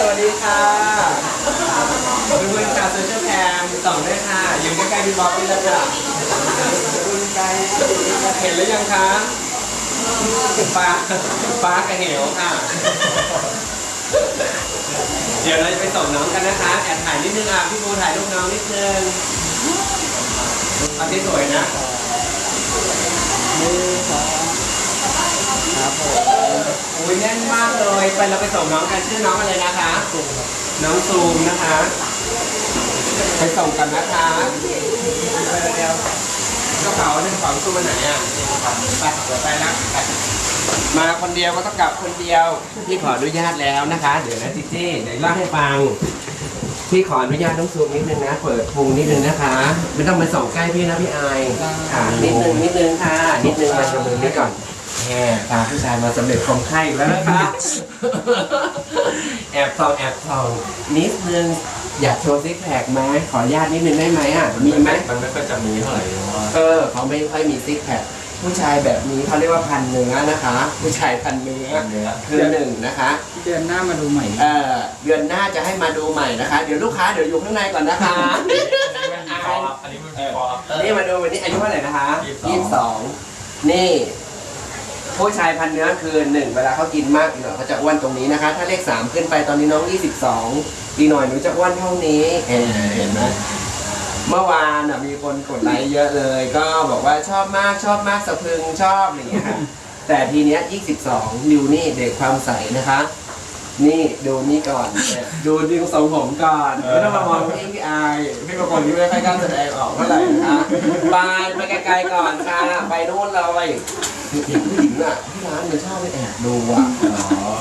สวัสดีค่ะเพื่อนๆชาวโซเชียลแคมส่องด้วยค่ะอยู่ใกล้ๆพี่บ๊อบนี่แหละค่ะคุณไกลเห็นหรือยังคะฟ้าฟ้ากระเหวค่ะ เดี๋ยวเราจะไปส่งน้องกันนะคะแอบถ่ายนิดนึงอะพี่โบถ่ายรูปน้องนิดนึงเอาที่สวยนะครับผมโอ้ยแน่นมากเลยไปเราไปส่งน้องกันชื่อน้องอะไรนะคะ น้องซูมนะคะ ไปส่งกันนะคะเดี๋ยวกระเป๋าเนี่ยกระเป๋าซูมมาไหนอะไปเดี๋ยวไปนะไปมาคนเดียวก็ต้องกลับคนเดียว พี่ขออนุญาตแล้วนะคะ เดี๋ยวนะจิจี้เดี๋ยวเล่าให้ฟัง พี่ขออนุญาตน้องซูมนิดนึงนะ เปิดพุงนิดนึงนะคะ ไม่ต้องไปส่องใกล้พี่นะพี่อายค่ะนิดนึงนิดนึงค่ะ นิดนึงมาตรงนี้ก่อน แหมพาผู้ชายมาสำเร็จความไข้อีกแล้วนะคะแอบส่องแอบส่องนิดนึงอยากโชว์ซิกแพคไหมขออนุญาตนิดนึงได้ไหมอะมีไหมมันไม่ค่อยจะมีเท่าไหร่เพราะว่าเออเขาไม่ค่อยมีซิกแพคผู้ชายแบบนี้เขาเรียกว่าพันเนื้อนะคะ ผู้ชายพันเนื้อเนื้อคือหนึ่งนะคะ เดือนหน้ามาดูใหม่เอ่อเดือนหน้าจะให้มาดูใหม่นะคะ เดี๋ยวลูกค้าเดี๋ยวอยู่ข้างในก่อนนะคะ อันนี้มันมีฟอร์อันนี้มันมีฟอร์นี่มาดูวันนี้อายุเท่าไหร่นะคะ22ยี่สิบสองนี่ ผู้ชายพันเนื้อคือหนึ่งเวลาเขากินมากอีกหน่อยเขาจะอ้วนตรงนี้นะคะ ถ้าเลขสามขึ้นไปตอนนี้น้องยี่สิบสองอีกหน่อยหนูจะอ้วนเท่านี้เห็นเห็นไหมเมื่อวานน่ะมีคนกดไลค์เยอะเลย ก็บอกว่าชอบมากชอบมากสะพรึงชอบอะไรอย่างเงี้ยค่ะแต่ทีเนี้ย22ดูนี่เด็กความใสนะคะ นี่ดูนี่ก่อนเนี่ยดูดึงทรงผมก่อนไม่ต้องมามองพี่พี่อาย พี่บางคนที่ไม่ค่อยกล้าแสดงออกเท่าไหร่นะคะไปไปไกลๆก่อนค่ะไปนู่นเลยเด็กผู้หญิงอะที่ร้านเนี่ยชอบไปแอบดูอะ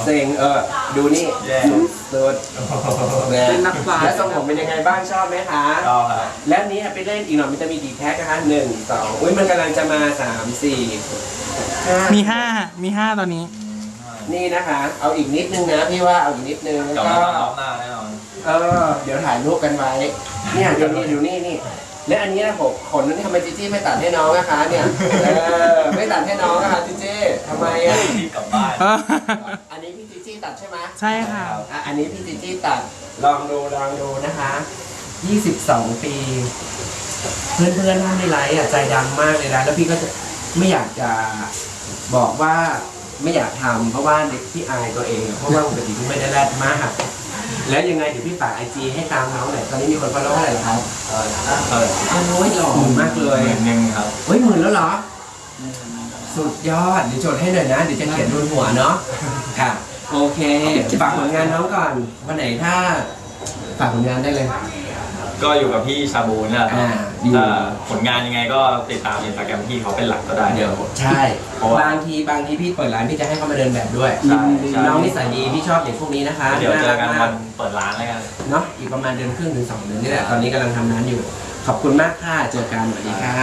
เซ็งเออดูนี่แย่สุดๆแเป็นนักบาสแล้วทรงผมเป็นยังไงบ้างชอบไหมคะชอบครับแล้วนี้ไปเล่นอีกหน่อยมันจะมีกี่แพ็คนะคะหนึ่งสองอุ้ยมันกำลังจะมาสามสี่ห้ามีห้ามีห้าตอนนี้ นี่นะคะ เอาอีกนิดนึงนะพี่ว่าเอาอีกนิดนึงจแล้วอดก็รอบหน้าแน่นอน เออ เดี๋ยวถ่ายรูปกันไว้ เนี่ยเดี๋ยวนี้เดี๋ยวนี้นี่ และอันนี้นะผมขนนั้นทำไมจิจี้ไม่ตัดให้น้องนะคะ เนี่ย เออ ไม่ตัดให้น้องนะคะจิจี้ทำไมอะ รีบกลับบ้านอันนี้พี่จิจี้ตัดใช่ไหมใช่ค่ะ อะ อันนี้พี่จิจี้ตัด ลองดูลองดูนะคะ 22 ปี เพื่อนๆท่านในไลฟ์อะใจดำมากเลยนะ แล้วพี่ก็จะไม่อยากจะบอกว่าไม่อยากทำเพราะว่าเด็กที่อายตัวเองอะเพราะว่าปกติพี่ไม่ได้แรดมาก แล้วยังไงเดี๋ยวพี่ฝากไอจีให้ตามน้องหน่อยตอนนี้มีคนฟอลโล่เท่าไหร่ครับเออเออโอ้ยหล่อมากเลยหมื่นหนึ่งครับเฮ้ยหมื่นแล้วเหรอ สุดยอดเดี๋ยวจดให้หน่อยนะเดี๋ยวจะเขียนบนหัวเนาะค่ะโอเคฝากผลงานน้องก่อนวันไหนถ้าฝากผลงานได้เลย ก็อยู่กับพี่ชาบูนี่แหละครับ อ่าอยู่ ถ้าผลงานยังไงก็ติดตามอินสตาแกรมพี่เขาเป็นหลักก็ได้ เดี๋ยวใช่เพราะว่าบางทีบางทีพี่เปิดร้านพี่จะให้เขามาเดินแบบด้วยใช่ใช่ น้องนิสัยดีพี่ชอบเด็กพวกนี้นะคะเดี๋ยวเจอกันาวัรันเปิดร้านแล้วกัน เนาะอีกประมาณเดือนครึ่งถึงสองเดือนนี่แหละตอนนี้กำลังทำร้านอยู่ ขอบคุณมากค่ะเจอกันสวัสดีค่ะ